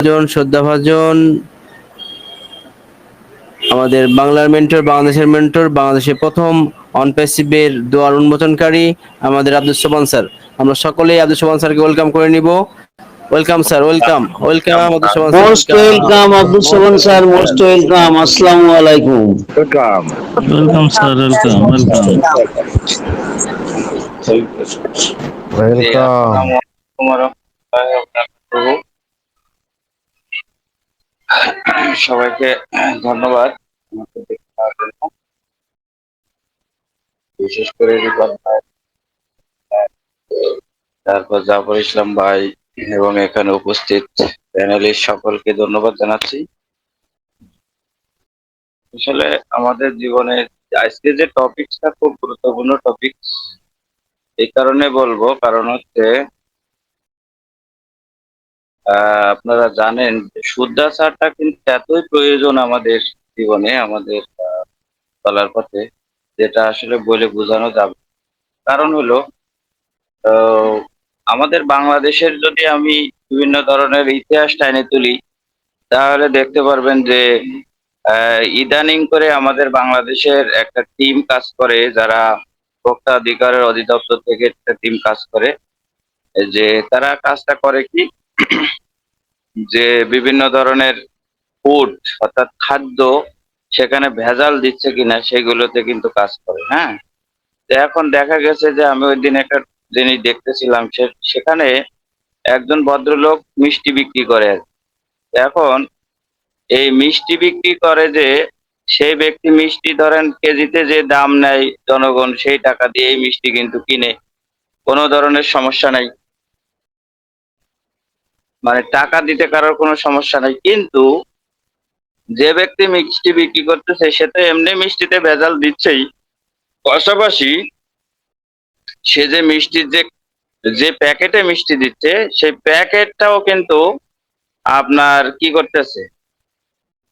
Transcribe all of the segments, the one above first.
জন শ্রদ্ধাভাজন আমাদের বাংলার মেন্টর বাংলাদেশের মেন্টর বাংলাদেশের প্রথম অনপ্যাসিভের দোয়ার উন্মোচনকারী আমাদের আব্দুল সোবান স্যার আমরা সকলেই আব্দুল সোবান স্যারকে ওয়েলকাম করে নিব welcome sir welcome welcome Abdul Soban sir most welcome Abdul Soban sir most welcome আসসালামু আলাইকুম Welcome. Welcome, sir. Welcome. Welcome. Welcome. সবাইকে ধন্যবাদ। বিশেষ করে তারপর জাফর ইসলাম ভাই এবং এখানে উপস্থিত প্যানেলিস্ট সকলকে ধন্যবাদ জানাচ্ছি আসলে আমাদের জীবনে আজকে যে টপিকটা খুব গুরুত্বপূর্ণ টপিক এই কারণে বলব, কারণ হচ্ছে আপনারা জানেন, শুদ্ধাচারটা কিন্তু এতই প্রয়োজন আমাদের জীবনে, আমাদের চলার পথে, যেটা আসলে বলে বোঝানো যাবে কারণ হলো আমাদের বাংলাদেশের যদি আমি বিভিন্ন ধরনের ইতিহাস টাইনে তুলি, তাহলে দেখতে পারবেন যে ইদানিং করে আমাদের বাংলাদেশের একটা টিম কাজ করে, যারা ভোক্তা অধিকারের অধিদপ্তর থেকে একটা টিম কাজ করে, যে তারা কাজটা করে কি? যে বিভিন্ন ধরনের ফুড অর্থাৎ খাদ্য সেখানে ভেজাল দিচ্ছে কিনা সেগুলোতে কিন্তু কাজ করে হ্যাঁ? এখন দেখা গেছে যে আমি ওই দিন একটা জিনিস দেখতেছিলাম সেখানে একজন ভদ্রলোক মিষ্টি বিক্রি করে এখন এই মিষ্টি বিক্রি করে যে সেই ব্যক্তি মিষ্টি ধরেন কেজিতে যে দাম নেয় জনগণ সেই টাকা দিয়ে এই মিষ্টি কিন্তু কিনে, কোনো ধরনের সমস্যা নাই। মানে টাকা দিতে কারোর কোনো সমস্যা নাই। কিন্তু যে ব্যক্তি মিষ্টি বিক্রি করতেছে, সে তো এমনি মিষ্টিতে ভেজাল দিচ্ছেই। পাশাপাশি সে যে মিষ্টির যে যে প্যাকেটে মিষ্টি দিচ্ছে, সেই প্যাকেটটাও কিন্তু আপনার কি করতেছে?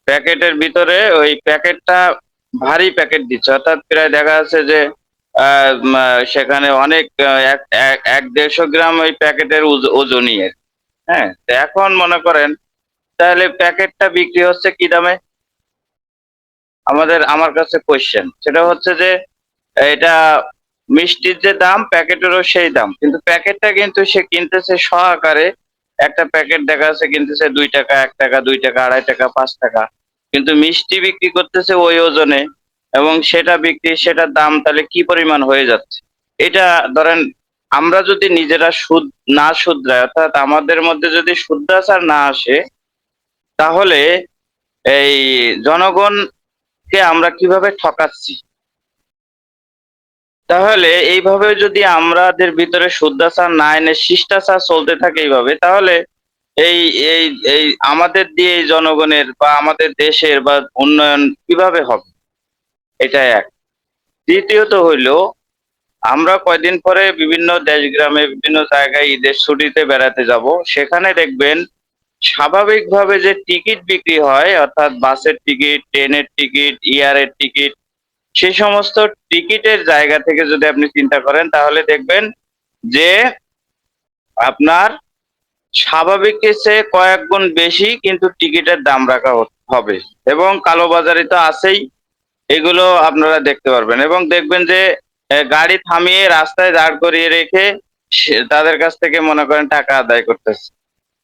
প্যাকেটের ভিতরে ওই প্যাকেটটা ভারী প্যাকেট দিচ্ছে। অর্থাৎ প্রায় দেখা যাচ্ছে যে সেখানে অনেক এক দেড়শো গ্রাম ওই প্যাকেটের ওজ- ওজনই আর। হ্যাঁ এখন মনে করেন, তাহলে প্যাকেটটা বিক্রি হচ্ছে কি দামে? আমাদের, আমার কাছে কোয়েশ্চেন সেটা হচ্ছে যে, এটা মিষ্টির যে দাম, প্যাকেটেরও সেই দাম। কিন্তু প্যাকেটটা কিন্তু সে কিনতেছে শ আকারে একটা প্যাকেট দেখা যাচ্ছে কিনতেছে দুই টাকা, এক টাকা, দুই টাকা, আড়াই টাকা, পাঁচ টাকা। কিন্তু মিষ্টি বিক্রি করতেছে ওই ওজনে এবং সেটা বিক্রি, সেটার দাম তাহলে কি পরিমাণ হয়ে যাচ্ছে? এটা ধরেন আমরা যদি নিজেরা সুদ না শুধরাই, অর্থাৎ আমাদের মধ্যে যদি শুদ্ধাচার না আসে, তাহলে এই জনগণকে আমরা কীভাবে ঠকাচ্ছি? তাহলে এইভাবে যদি আমাদের ভিতরে শুদ্ধাচার না এনে শিষ্টাচার চলতে থাকে এইভাবে, তাহলে এই এই এই আমাদের দিয়ে এই জনগণের বা আমাদের দেশের বা উন্নয়ন কীভাবে হবে? এটা এক। দ্বিতীয়ত হইল আমরা কয়দিন পরে বিভিন্ন দেশ গ্রামে, বিভিন্ন জায়গায় ঈদের ছুটিতে বেড়াতে যাব। সেখানে দেখবেন স্বাভাবিকভাবে যে টিকিট বিক্রি হয়, অর্থাৎ বাসের টিকিট, ট্রেনের টিকিট, ইয়ারের টিকিট সেই সমস্ত টিকিটের জায়গা থেকে যদি আপনি চিন্তা করেন, তাহলে দেখবেন যে আপনার স্বাভাবিকের চেয়ে কয়েক গুণ বেশি কিন্তু টিকিটের দাম রাখা হবে। এবং কালোবাজারি তো আছেই, এগুলো আপনারা দেখতে পারবেন। এবং দেখবেন যে গাড়ি থামিয়ে রাস্তায় দাঁড় করিয়ে রেখে তাদের কাছ থেকে মনে করেন টাকা আদায় করতেছে।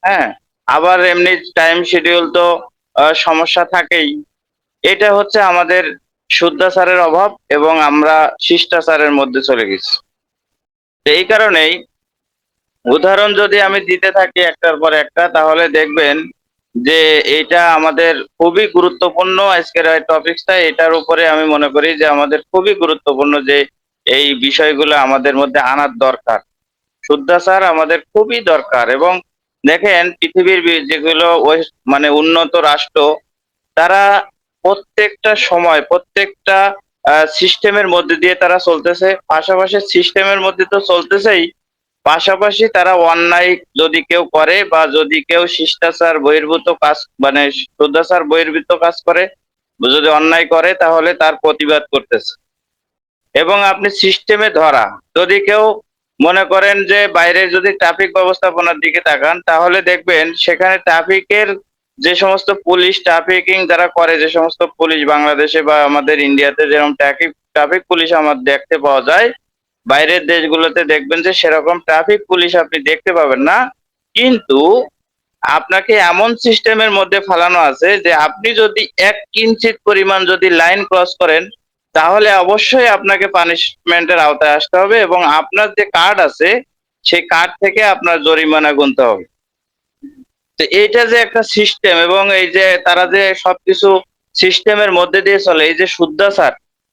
হ্যাঁ আবার এমনি টাইম শিডিউল তো সমস্যা থাকেই। এটা হচ্ছে আমাদের শুদ্ধাচারের অভাব এবং আমরা শিষ্টাচারের মধ্যে চলে গেছি। এই কারণেই উদাহরণ যদি আমি দিতে থাকি একটার পর একটা, তাহলে দেখবেন যে এটা আমাদের খুবই গুরুত্বপূর্ণ আজকের টপিকসটা এটার উপরে আমি মনে করি যে আমাদের খুবই গুরুত্বপূর্ণ যে এই বিষয়গুলো আমাদের মধ্যে আনার দরকার। শুদ্ধাচার আমাদের খুবই দরকার এবং দেখেন পৃথিবীর যেগুলো মানে উন্নত রাষ্ট্র, তারা প্রত্যেকটা সময়, প্রত্যেকটা সিস্টেমের মধ্যে দিয়ে তারা চলতেছে। পাশাপাশি সিস্টেমের মধ্যে তো চলতেছেই। পাশাপাশি তারা অন্যায় যদি কেউ করে বা যদি কেউ শিষ্টাচার বহির্ভূত কাজ মানে শুদ্ধাচার বহির্ভূত কাজ করে, যদি অন্যায় করে তাহলে তার প্রতিবাদ করতেছে। এবং আপনি সিস্টেমে ধরা। যদি কেউ মনে করেন যে বাইরে যদি ট্রাফিক ব্যবস্থাপনার দিকে তাকান, তাহলে দেখবেন সেখানে ট্রাফিকের যে সমস্ত পুলিশ ট্রাফিকিং যারা করে, যে সমস্ত পুলিশ বাংলাদেশে বা আমাদের ইন্ডিয়াতে যেরকম ট্রাফিক ট্রাফিক পুলিশ আমার দেখতে পাওয়া যায়, বাইরের দেশগুলোতে দেখবেন যে সেরকম ট্রাফিক পুলিশ আপনি দেখতে পাবেন না। কিন্তু আপনাকে এমন সিস্টেমের মধ্যে ফালানো আছে যে আপনি যদি এক কিঞ্চিত পরিমাণ যদি লাইন ক্রস করেন তাহলে অবশ্যই আপনাকে পানিশমেন্টের আওতায় আসতে হবে এবং আপনার যে কার্ড আছে, সেই কার্ড থেকে আপনার জরিমানা গুনতে হবে। তো এইটা যে একটা সিস্টেম এবং এই যে তারা যে সবকিছু সিস্টেমের মধ্যে দিয়ে চলে, এই যে শুদ্ধাচার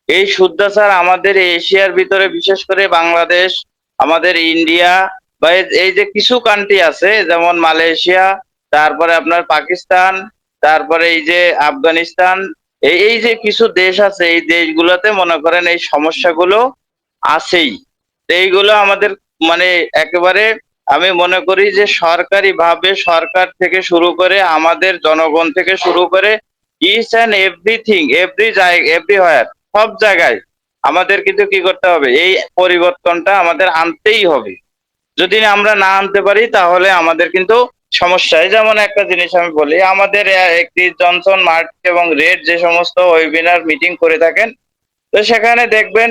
এই শুদ্ধাচার আমাদের এশিয়ার ভিতরে বিশেষ করে বাংলাদেশ, আমাদের ইন্ডিয়া বা এই- যে কিছু কান্ট্রি আছে, যেমন মালয়েশিয়া, তারপরে আপনার পাকিস্তান, তারপরে এই যে আফগানিস্তান এই যে কিছু দেশ আছে, এই দেশগুলোতে মনে করেন এই সমস্যাগুলো আছেই। এইগুলো আমাদের মানে একেবারে আমি মনে করি যে সরকারি ভাবে সরকার থেকে শুরু করে আমাদের জনগণ থেকে শুরু করে ইচ অ্যান্ড এভরিথিং এভরি জায়গা এভরি হোয়ার সব জায়গায় আমাদের কিন্তু কি করতে হবে? এই পরিবর্তনটা আমাদের আনতেই হবে। যদি আমরা না আনতে পারি তাহলে আমাদের কিন্তু সমস্যা এই যেমন একটা জিনিস আমি বলি, আমাদের একটি জনসন মার্ট এবং রেড যে সমস্ত ওয়েবিনার মিটিং করে থাকেন, তো সেখানে দেখবেন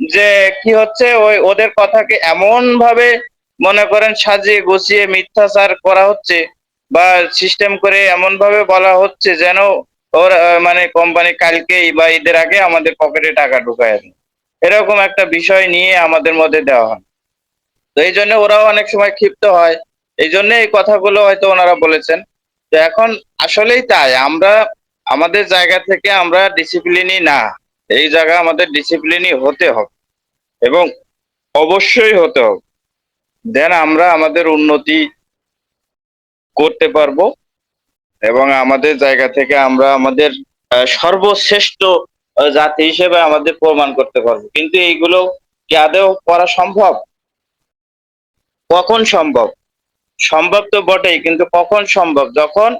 যে কি হচ্ছে, ওই, ওদের কথাকে এমন ভাবে মনে করেন সাজিয়ে গুছিয়ে মিথ্যাচার করা হচ্ছে বা সিস্টেম করে এমন ভাবে বলা হচ্ছে যেন ওর মানে কোম্পানি কালকেই বা ঈদের আগে আমাদের পকেটে টাকা ঢুকায় এরকম একটা বিষয় নিয়ে আমাদের মধ্যে দেওয়া হয়। তো এই জন্য ওরাও অনেক সময় ক্ষিপ্ত হয়। এই জন্য এই কথাগুলো হয়তো ওনারা বলেছেন। তো এখন আসলেই তাই, আমরা আমাদের জায়গা থেকে আমরা ডিসিপ্লিনই না, এই জায়গা আমাদের ডিসিপ্লিনই হতে হবে এবং অবশ্যই হতে হবে। দেন আমরা আমাদের উন্নতি করতে পারব এবং আমাদের জায়গা থেকে আমরা আমাদের সর্বশ্রেষ্ঠ জাতি হিসেবে আমাদের প্রমাণ করতে পারব। কিন্তু এইগুলো কি আদেও করা সম্ভব? কখন সম্ভব? সম্ভব তো বটেই, কিন্তু কখন সম্ভব? যখন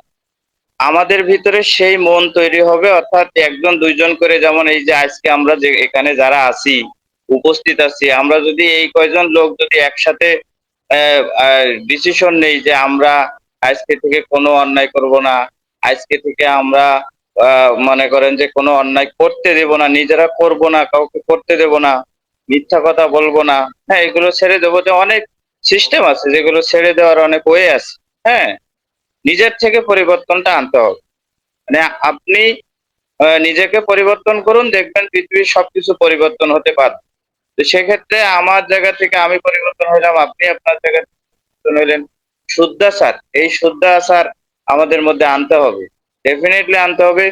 আমাদের ভিতরে সেই মন তৈরি হবে, অর্থাৎ একজন, দুইজন করে যেমন এই যে আজকে আমরা যে এখানে যারা আছি, উপস্থিত আছি, আমরা যদি এই কয়জন লোক যদি একসাথে ডিসিশন নেই যে আমরা আজকে থেকে কোনো অন্যায় করব না, আজকে থেকে আমরা মনে করেন যে কোনো অন্যায় করতে দেব না, নিজেরা করব না, কাউকে করতে দেব না, মিথ্যা কথা বলব না হ্যাঁ এগুলো ছেড়ে দেবো যে অনেক সিস্টেম আছে যেগুলো ছেড়ে দেওয়ার অনেক ওয়ে আছে। হ্যাঁ নিজের থেকে পরিবর্তনটা আনতে হবে। মানে আপনি নিজেকে পরিবর্তন করুন, দেখবেন পৃথিবীর সবকিছু পরিবর্তন হতে পারে তো সেক্ষেত্রে আমার জায়গা থেকে আমি পরিবর্তন হইলাম, আপনি আপনার জায়গা পরিবর্তন হইলেন। শুদ্ধাচার এই শুদ্ধাচার আমাদের মধ্যে আনতে হবে। ডেফিনেটলি আনতে হবে।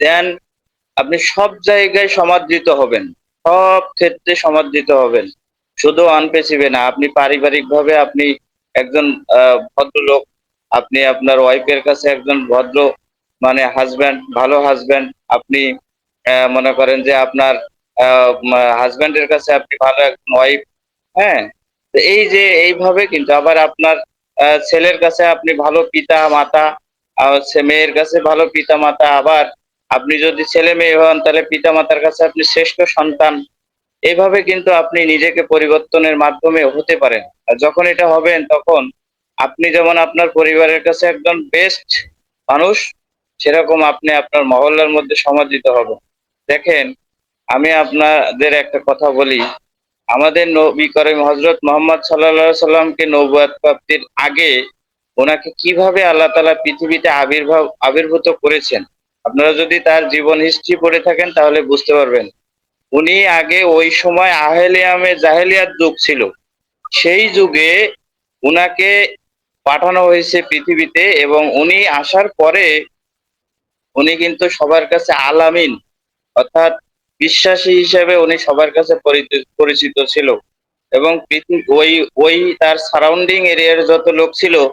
দেন আপনি সব জায়গায় সমাদৃত হবেন। সব ক্ষেত্রে সমাদৃত হবেন। শুধু আনপেসিভে না, আপনি পারিবারিক ভাবে আপনি একজন ভদ্রলোক, আপনি আপনার ওয়াইফের কাছে একজন ভদ্র মানে হাজব্যান্ড ভালো হাজব্যান্ড আপনি মনে করেন যে আপনার হাজব্যান্ডের কাছে আপনি ভালো একজন ওয়াইফ হ্যাঁ? এই যে এইভাবে কিন্তু আবার আপনার ছেলের কাছে আপনি ভালো পিতা, মাতা মেয়ের কাছে ভালো পিতা, মাতা, আবার আপনি যদি ছেলে মেয়ে হন, তাহলে পিতা, মাতার কাছে আপনি শ্রেষ্ঠ সন্তান এইভাবে কিন্তু আপনি নিজেকে পরিবর্তনের মাধ্যমে হতে পারেন। আর যখন এটা হবেন, তখন আপনি যেমন আপনার পরিবারের কাছে একজন বেস্ট মানুষ, সেরকম আপনি আপনার মহল্লার মধ্যে সমাদৃত হবেন। দেখেন, আমি আপনাদের একটা কথা বলি। আমাদের নবী করিম হজরত মোহাম্মদ সাল্লাহ সাল্লামকে নবুয়াত প্রাপ্তির আগে ওনাকে কীভাবে আল্লাহ তালা পৃথিবীতে আবির্ভাব, আবির্ভূত করেছেন? আপনারা যদি তার জীবন হিস্ট্রি পড়ে থাকেন, তাহলে বুঝতে পারবেন। উনি আগে ওই সময় আহেলিয়ামে জাহেলিয়াত যুগ ছিল। সেই যুগে উনাকে পাঠানো হয়েছে পৃথিবীতে এবং উনি আসার পরে উনি কিন্তু সবার কাছে আলামিন, অর্থাৎ বিশ্বাসী হিসেবে উনি সবার কাছে পরিচিত- ছিল। এবং ওই ওই তার সারাউন্ডিং এরিয়ার যত লোক ছিল,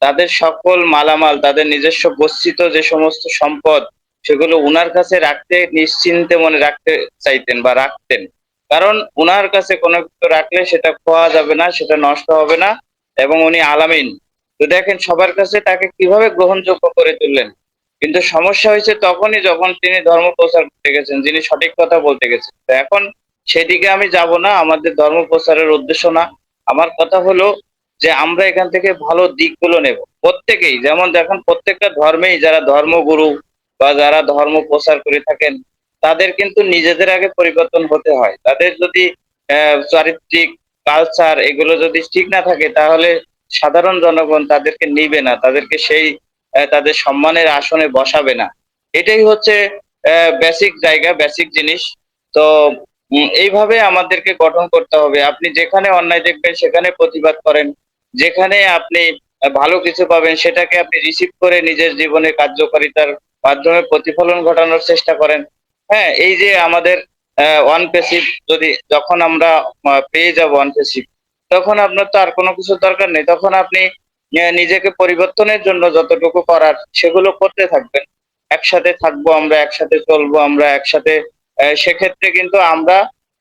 তাদের সকল মালামাল, তাদের নিজস্ব গচ্ছিত যে সমস্ত সম্পদ সেগুলো উনার কাছে রাখতে নিশ্চিন্তে মনে রাখতে চাইতেন বা রাখতেন। কারণ উনার কাছে কোনো কিছু রাখলে সেটা খোয়া যাবে না, সেটা নষ্ট হবে না এবং উনি আলামিন। তো দেখেন, সবার কাছে তাকে কীভাবে গ্রহণযোগ্য করে তুললেন? কিন্তু সমস্যা হয়েছে তখনই যখন তিনি ধর্ম প্রচার করতে গেছেন, যিনি সঠিক কথা বলতে গেছেন। তো এখন সেদিকে আমি যাব না, আমাদের ধর্ম প্রচারের উদ্দেশ্য না। আমার কথা হলো যে আমরা এখান থেকে ভালো দিকগুলো নেব। প্রত্যেকেই, যেমন দেখেন, প্রত্যেকটা ধর্মেই যারা ধর্মগুরু বা যারা ধর্ম প্রচার করে থাকেন, তাদের কিন্তু নিজেদের আগে পরিবর্তন হতে হয়। তাদের যদি চারিত্রিক কালচার এগুলো যদি ঠিক না থাকে, তাহলে সাধারণ জনগণ তাদেরকে নিবে না, তাদেরকে সেই তাদের সম্মানের আসনে বসাবে না। এটাই হচ্ছে বেসিক জায়গা বেসিক জিনিস। তো এইভাবে আমাদেরকে গঠন করতে হবে। আপনি যেখানে অন্যায় দেখবেন, সেখানে প্রতিবাদ করেন। যেখানে আপনি ভালো কিছু পাবেন, সেটাকে আপনি রিসিভ করে নিজের জীবনে কার্যকারিতার মাধ্যমে প্রতিফলন ঘটানোর চেষ্টা করেন। হ্যাঁ এই যে আমাদের ওয়ান পেসিভ যদি যখন আমরা পেয়ে যাব ওয়ান পেসিভ তখন আপনার তো আর কোনো কিছু দরকার নেই। তখন আপনি নিজেকে পরিবর্তনের জন্য যতটুকু করার সেগুলো করতে থাকবেন। একসাথে থাকব আমরা, একসাথে চলবো আমরা, একসাথে সেক্ষেত্রে কিন্তু আমরা,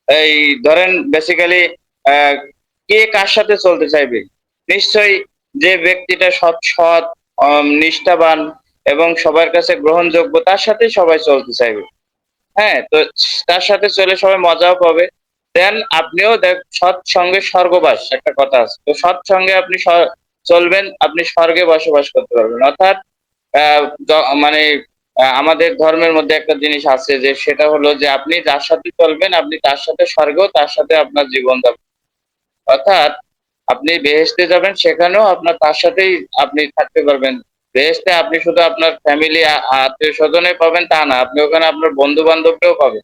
এই ধরেন বেসিক্যালি কে কার সাথে চলতে চাইবে? নিশ্চয়ই যে ব্যক্তিটা সৎ সৎ নিষ্ঠাবান এবং সবার কাছে গ্রহণযোগ্য, তার সাথে সবাই চলতে চাইবে। হ্যাঁ তো তার সাথে চলে সবাই মজাও পাবে। দেন আপনিও দেখ, সৎ সঙ্গে স্বর্গবাস, একটা কথা আছে। তো সৎ সঙ্গে আপনি চলবেন, আপনি স্বর্গে বসবাস করতে পারবেন। অর্থাৎ মানে আমাদের ধর্মের মধ্যে একটা জিনিস আছে যে, সেটা হলো যে, আপনি যার সাথে চলবেন, আপনি তার সাথে স্বর্গেও তার সাথে আপনার জীবন যাপন অর্থাৎ, আপনি বেহেস্তে যাবেন, সেখানেও আপনার তার সাথেই আপনি থাকতে পারবেন। বেহেস্তে আপনি শুধু আপনার ফ্যামিলি আত্মীয় স্বজনে পাবেন, তা না। আপনি ওখানে আপনার বন্ধু বান্ধবকেও পাবেন।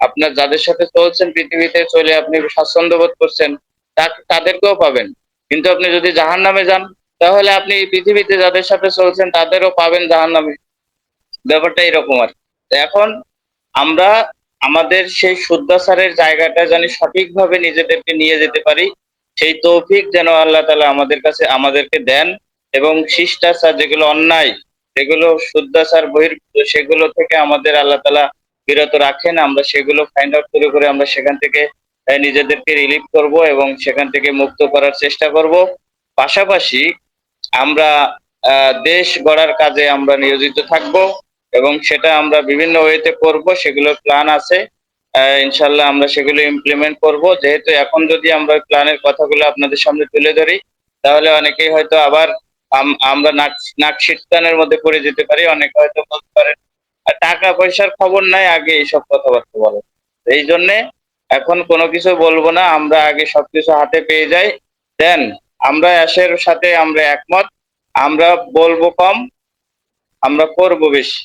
আপনার যাদের সাথে চলছেন, পৃথিবীতে চলে আপনি স্বাচ্ছন্দ্য বোধ করছেন তাদেরকেও পাবেন। কিন্তু আপনি যদি জাহান নামে যান, তাহলে আপনি পৃথিবীতে যাদের সাথে চলছেন, তাদেরও পাবেন জাহান নামে ব্যাপারটা এরকম আর। এখন আমরা আমাদের সেই শুদ্ধাচারের জায়গাটা জানি সঠিকভাবে নিজেদেরকে নিয়ে যেতে পারি। সেই তৌফিক যেন আল্লাহ তালা আমাদের কাছে, আমাদেরকে দেন। এবং শিষ্টাচার যেগুলো অন্যায়, যেগুলো শুদ্ধাচার, বহির্ভূত, সেগুলো থেকে আমাদের আল্লাহ তালা বিরত রাখেন। আমরা সেগুলো ফাইন্ড আউট করে করে আমরা সেখান থেকে নিজেদেরকে রিলিভ করব এবং সেখান থেকে মুক্ত করার চেষ্টা করব। পাশাপাশি আমরা দেশ গড়ার কাজে আমরা নিয়োজিত থাকব এবং সেটা আমরা বিভিন্ন ওয়েতে করব সেগুলো প্ল্যান আছে। ইনশাল্লাহ আমরা সেগুলো ইমপ্লিমেন্ট করব। যেহেতু এখন যদি আমরা প্ল্যানের কথাগুলো আপনাদের সামনে তুলে ধরি, তাহলে অনেকেই হয়তো আবার আমরা নাক শীতকানের মধ্যে পড়ে যেতে পারি, অনেকে হয়তো বলতে পারেন টাকা পয়সার খবর নাই, আগে এইসব কথাবার্তা বলে এই জন্যে এখন কোনো কিছু বলব না, আমরা আগে সবকিছু হাতে পেয়ে যাই। দেন, আমরা অ্যাশের সাথে আমরা একমত, আমরা বলব কম, আমরা করব বেশি।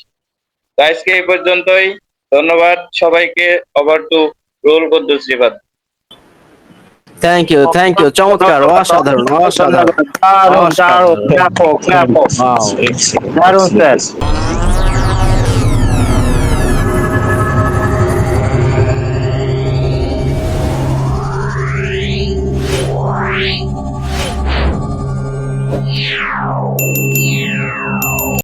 আজকে এই পর্যন্তই। ধন্যবাদ সবাইকে। Over to Ruhul Quddus thank you thank you চমৎকার অসাধারণ অসাধারণ দারুণ দারুণ ব্যাপক ব্যাপক Wow. দারুণ স্যার